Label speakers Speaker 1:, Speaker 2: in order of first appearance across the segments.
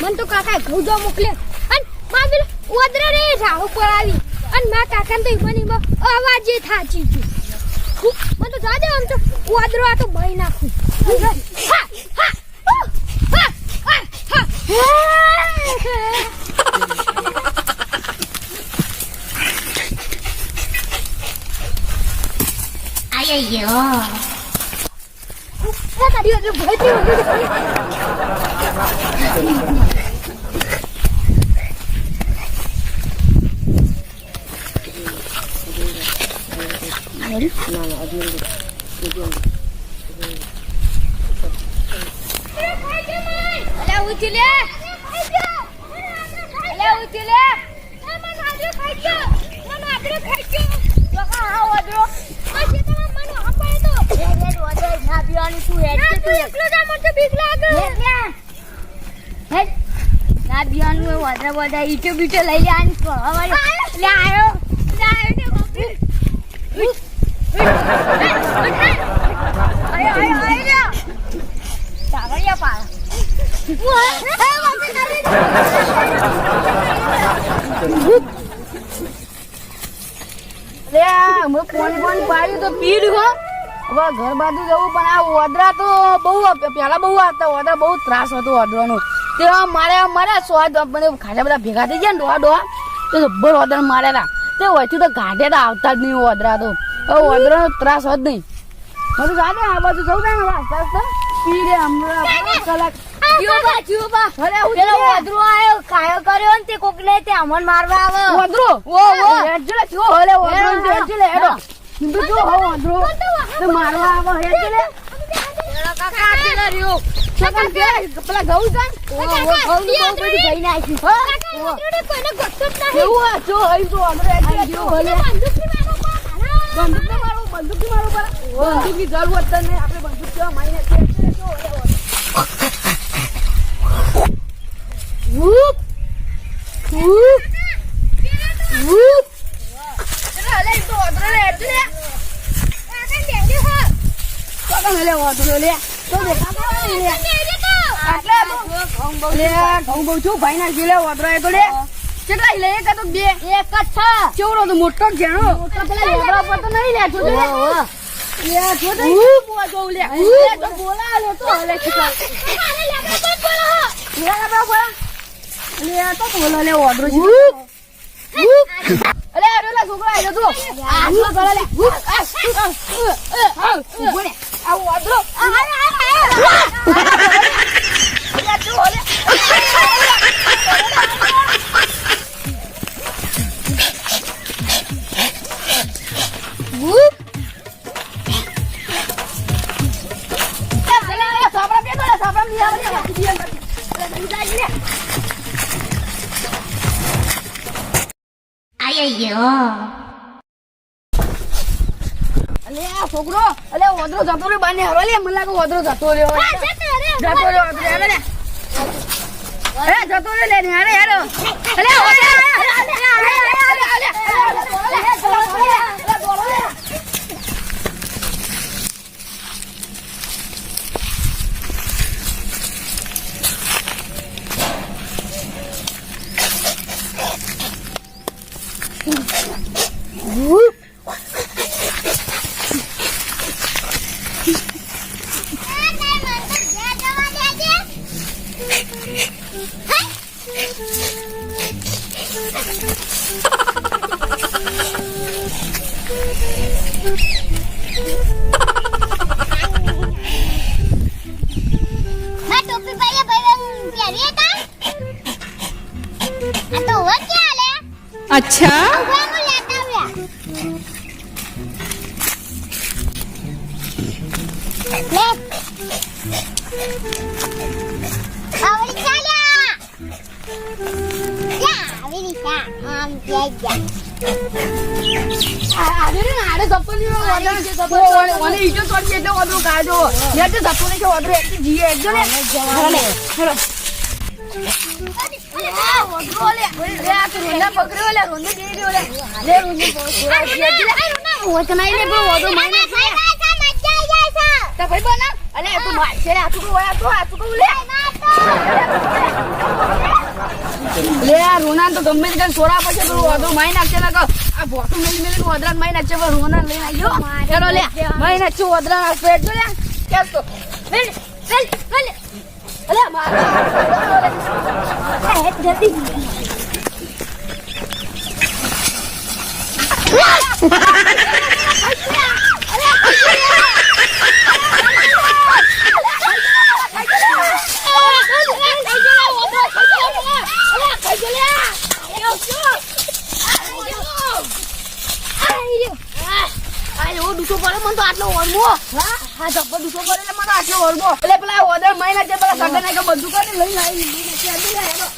Speaker 1: મન તો કાકા ઘઉં મોકલે અને માં પેલો ઓદરા રે રાહો પર આવી અને માં કાકાને તો ઈમાં અવાજ એ થાચી ગયું મન તો જાજે આમ તો ઓદરો આ તો ભય નાખું હા હા હા હા હા Ayoyo. Tadi ada baju. બીક લાગે હેડ હેડ ના પીવાનું હોય ઓદરા બોદરા ઈટો બીટો લઈ લે આની
Speaker 2: હવે ઘર બાજુ જવું પણ આ ઓદરા તો બહુ પેલા બહુ હતા ઓદરા બહુ ત્રાસ હતો ઓદરાનો તે મારે મારે સ્વાદ મને ખાસા બધા ભેગા થઈ ગયા ને ડોહા ડોહા તો જબ્બર ઓદરા માર્યા તે હોયથી તો ગાંઠે તો આવતા જ નહીં ઓદરા તો હવે ઓદરાનો ત્રાસ જ નહીં. બધું જાતે આ બાજુ જવું ને વાસ્તા વાસ્તા પી રે હમણાં કલાક.
Speaker 1: જીવબા જીવબા
Speaker 2: અરે હું
Speaker 1: પેલો વાદરો આયો કાયો કર્યો ને તે કોકને તે અમન મારવા આવે.
Speaker 2: ઓદરો ઓ ઓ હેડજલે જો હલે ઓદરો હેડજલે હેડો. તું જો હો ઓદરો તે મારવા આવે હેડજલે.
Speaker 1: કાકા. પેલા રહ્યો.
Speaker 2: સગન કે પેલા ગૌ કાન ઓ ઓ ગૌ બહુ બધી ગઈ નાખી હો
Speaker 1: કોઈને ગોતતો જ નહીં
Speaker 2: કેવું જો અહીં તો ઓદરો હેડજલે જો હલે.
Speaker 1: બંદૂકથી મારો
Speaker 2: બંદૂક ને મારો બંદૂકની મારો બંદૂકની આપણે બંદૂક માઈને વૂપ વૂપ વૂપ ઓદરો લે તો દેખા લે આટલા છું ભાઈ ના ઓદરો એ તો લે કેટલા લે એક તો બે
Speaker 1: એક જ છે
Speaker 2: ચેવડો તો મોટો ઘેણો
Speaker 1: મોટો પેલા લેબડા પર તો નહીં લે જો
Speaker 2: લે જો તો હું બોવા જોઉં લે લે તો બોલા લે તો હલે ખીચા લે બા બોલા લે તો બોલા લે ઓદરો છે અરે અરે છોકરો આયો તો આ તો બોલા લે ઊભો ને આ આ લે અરે આ છોકરો અલે ઓદરો જતો રહ્યો બાને હરો લે મને લાગે ઓદરો જતો રહ્યો જતો રહ્યો જતો રહ્યો લે ને અરે. અરે
Speaker 3: ના
Speaker 2: ઓદરો કાઢો છે ને એટલે જીએ. એક જીએ એક જો લે હેડો લે હેડો આ લે. તો ગમે તે સોરા પછી પેલું ઓદરો મારી નાખશે ને આ ભોટું મેલી મેલી ઓદરા મારી નાખશે પણ લઈને આવ્યો ચલો લે. મારી નાખશે ઓદરા ના પેટ જો લે. કેમ તો? વેલ વેલ વેલ અલે માર.
Speaker 3: જલ્દી.
Speaker 2: આ એવો ડૂસો પડે મને તો આટલો ઓરમો હા હા જબ્બર ડૂસો પડે એટલે પેલા ઓદર મારી નાખે પેલા સગન બધું કરીને લઈને આવી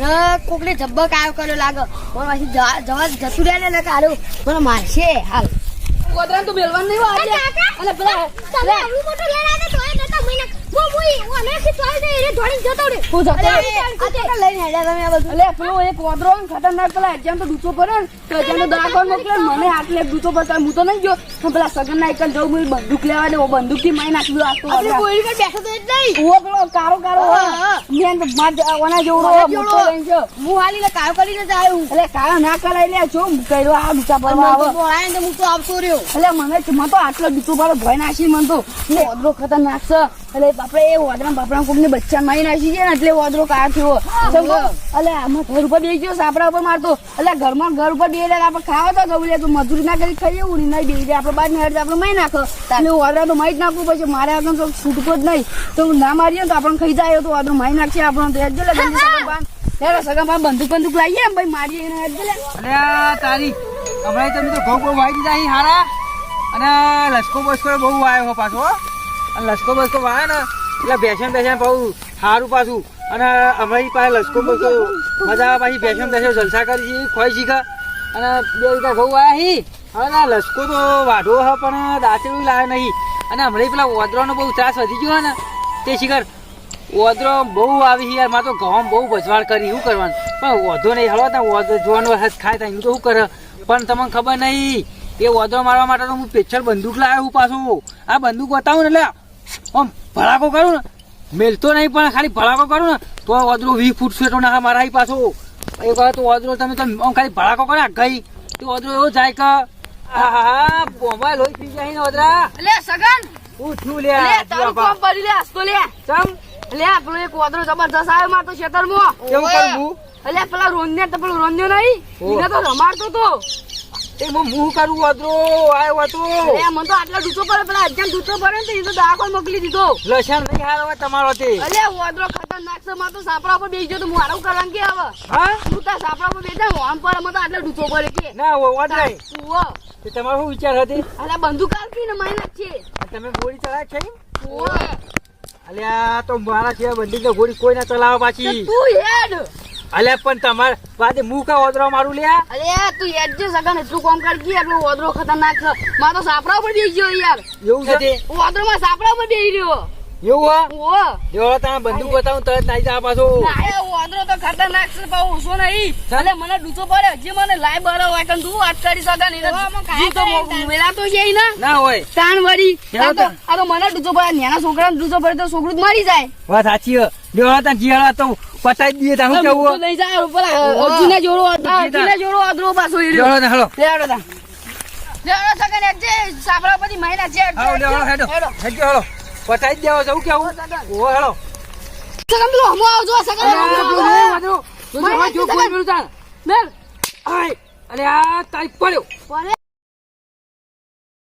Speaker 2: મને કોકને જબ્બર કાયો કર્યો લાગે. મને પછી જવા જતું રહ્યા ને કાઢ્યું મને મારશે હાલ. કોદરા તું બેલવાન નહીં વાજે અને પેલા
Speaker 3: તમે આવડું મોટું લઈને આવ્યા તોય નતા મહિના. હું હું ઓનેથી ચાલ દે એને ધોડીને જતો રે
Speaker 2: હું જતો રહે. લઈને હેડ્યા તમે આ બધું. એટલે પેલો એક કોદરો ને ખતરનાક પેલા એક્ઝામ તો દૂચો પડે ને તો એક્ઝામ તો મોકલે મને આટલે દૂતો પડતા હું તો નહીં ગયો. પણ પેલા સગન ના એક જવું મને બંદૂક લેવા દે બંદૂકથી મારી નાખી દો આખું આપણે કોઈ પર બેઠો તો જ નહીં. ઓ પેલો કારો કારો મેં ઓના જેવડો મોટો લઈને ગયો હું હાલી લે કાયો કરીને જ આવ્યો એટલે કાયો ના કરાય લે જો કર્યો આ દૂચા પર આવે હું તો આવતો રહ્યો. એટલે મને મને તો આટલો દૂચો પર ભય નાખી મને તો. ઓદરો ખતરનાક છે. એટલે બાપરે એ ઓદરા બાપરા કોકને બચ્ચા મારી નાખી છે ને એટલે ઓદરો કાયો થયો? એટલે આમાં ઘર ઉપર બેસી ગયો સાપડા ઉપર મારતો. એટલે ઘરમાં ઘર ઉપર બે આપણે ખાવા તો ગયું લે તો મજૂરી ના કરી ખાઈએ ઉડી નહીં બેસી જાય આપણે બાર નહીં આપણે મારી નાખો. એટલે ઓદરા તો મારી જ નાખવું પછી મારે આગળ તો છૂટકો જ નહીં. તો ના મારીએ તો આપણને ખાઈ જાય તો ઓદરો મારી નાખશે આપણો તો હેડ જો લે ગંદી સગા પાન લે સગા પાન બંદૂક બંદૂક લાવીએ એમ ભાઈ મારીએ એને હેડ લે.
Speaker 4: અરે આ તારી. હમણાં તમે તો ઘઉં બહુ વાઈ દીધા અહીં હારા. અને લસકો બસકો બહુ વાયો હો પાછો અને લસકો બસકો વાય ને એટલે બેસન બેસન બહુ સારું પાછું. અને અમારી પાસે લસકો બસકો મજા પાછી બેસન બેસન જલસા કરી છે ખોઈ શીખા અને બે રીતે ઘઉં વાયા હી. હવે લસકો તો વાઢો હ પણ દાંતેડું લાવે નહીં. અને હમણાં પેલા ઓદરાનો બહુ ત્રાસ વધી ગયો ને તે શિખર ઓદરો બહુ આવી યારમાં તો ઘઉં બહુ ભજવાડ કરી શું કરવાનું? પણ ઓધો નહીં હળવા તા ઓધો જોવાનો હાથ ખાય તા એમ તો શું કરે? પણ તમને ખબર નહીં એ ઓધો મારવા માટે તો હું પેચર બંદૂક લાવ્યો હું પાછું. આ બંદૂક બતાવું ને એટલે આમ ભડાકો કરું ને મેલતો નહીં પણ ખાલી ભડાકો કરું ને તો ઓદરો વીસ ફૂટ સેટો ના મારા પાછો. એ વખત તો ઓદરો તમે તો આમ ખાલી ભડાકો કર્યા ગઈ. તો ઓદરો એવો જાય કે આહા બોમ્બા લોહી પી જાય ને ઓદરા
Speaker 2: લે સગન.
Speaker 4: હું છું લે
Speaker 2: તારું કોમ પડી લે હસતો લે.
Speaker 4: ચમ?
Speaker 2: લે પેલો એક વાદળો જબરજસ્ત આવ્યો માર તો ખેતરમાં
Speaker 4: કેવું કરવું
Speaker 2: એટલે પેલા રોંદે તો પેલું રોંદ્યો નહીં. એને તો રમાડતો તો.
Speaker 4: એ મો મુહ કરું વાદળો આવ્યો હતો.
Speaker 2: અરે મને તો આટલા ડૂચો પડે પેલા અજાન ડૂચો પડે ને તો એ તો દાખલ મોકલી દીધો.
Speaker 4: લસણ નહીં હારવા તમારો તે.
Speaker 2: અલે વાદળો ખતરનાક છે માર તો સાપડા પર બેસી ગયો તો હું આવું કરવાનું કે હવે?
Speaker 4: હા?
Speaker 2: તું તાર સાપડા પર બેસા હું આમ પર મને તો આટલા ડૂચો પડે કે.
Speaker 4: ના
Speaker 2: ઉવો
Speaker 4: તે તમારો શું વિચાર હતી
Speaker 2: અલે બંદૂક આપી ને મારી છે
Speaker 4: તમે ગોળી ચડાય છે
Speaker 2: ઉવો
Speaker 4: અલ્યા તો મારા સિવાય બંદૂક તો ગોળી કોઈ ના ચલાવે પાછી.
Speaker 2: તું હેડ.
Speaker 4: અલ્યા પણ તમારે વાદે મું કા ઓદરો મારું લ્યા.
Speaker 2: અરે તું હેડ જે સગન એટલું કોમ કર કે એટલું ઓદરો ખતરનાક છે. માર તો સાપડા પર બેસી ગયો યાર.
Speaker 4: એવું છે
Speaker 2: ઓદરો માં સાપડા પર બેસી રહ્યો.
Speaker 4: એવું હા? બંદૂક બતાવું તરત નાઈ જા પાછો.
Speaker 2: વાંદરો તો ખતરનાક છે પણ ઓછો નહીં. એટલે મને ડૂચો પડે. હજી મને લાઈ બરો હોય કન તું અટકારી સગા નહીં. તો મેલા તો છે ના.
Speaker 4: ના હોય.
Speaker 2: તાણ વળી. આ તો મને ડૂચો પડે. નાના છોકરાને ડૂચો પડે તો છોકરું જ મરી જાય.
Speaker 4: વાત સાચી હે. તા જીયાળા તો પતાઈ દઈએ તા હું કેવું
Speaker 2: લઈ જાય પેલા અર્જુને જોડો અર્જુને જોડો અદરો પાછો ઈ રહ્યો.
Speaker 4: હેડો હેડો
Speaker 2: લેડો તા લેડો સગન એક જે સાપડા પછી મહિના છે
Speaker 4: હેડો.
Speaker 2: હેડો.
Speaker 4: હેડો પતાઈ દેવો હું કેવું? ઓ હેલો.
Speaker 2: સગન પેલો હમો આવજો સગન હમો
Speaker 4: જો,
Speaker 2: આવજો.
Speaker 4: જો, જો, જો, કોઈ પેલું તા.
Speaker 2: મેલ
Speaker 4: આય અને આ તારી પડ્યો
Speaker 2: પડે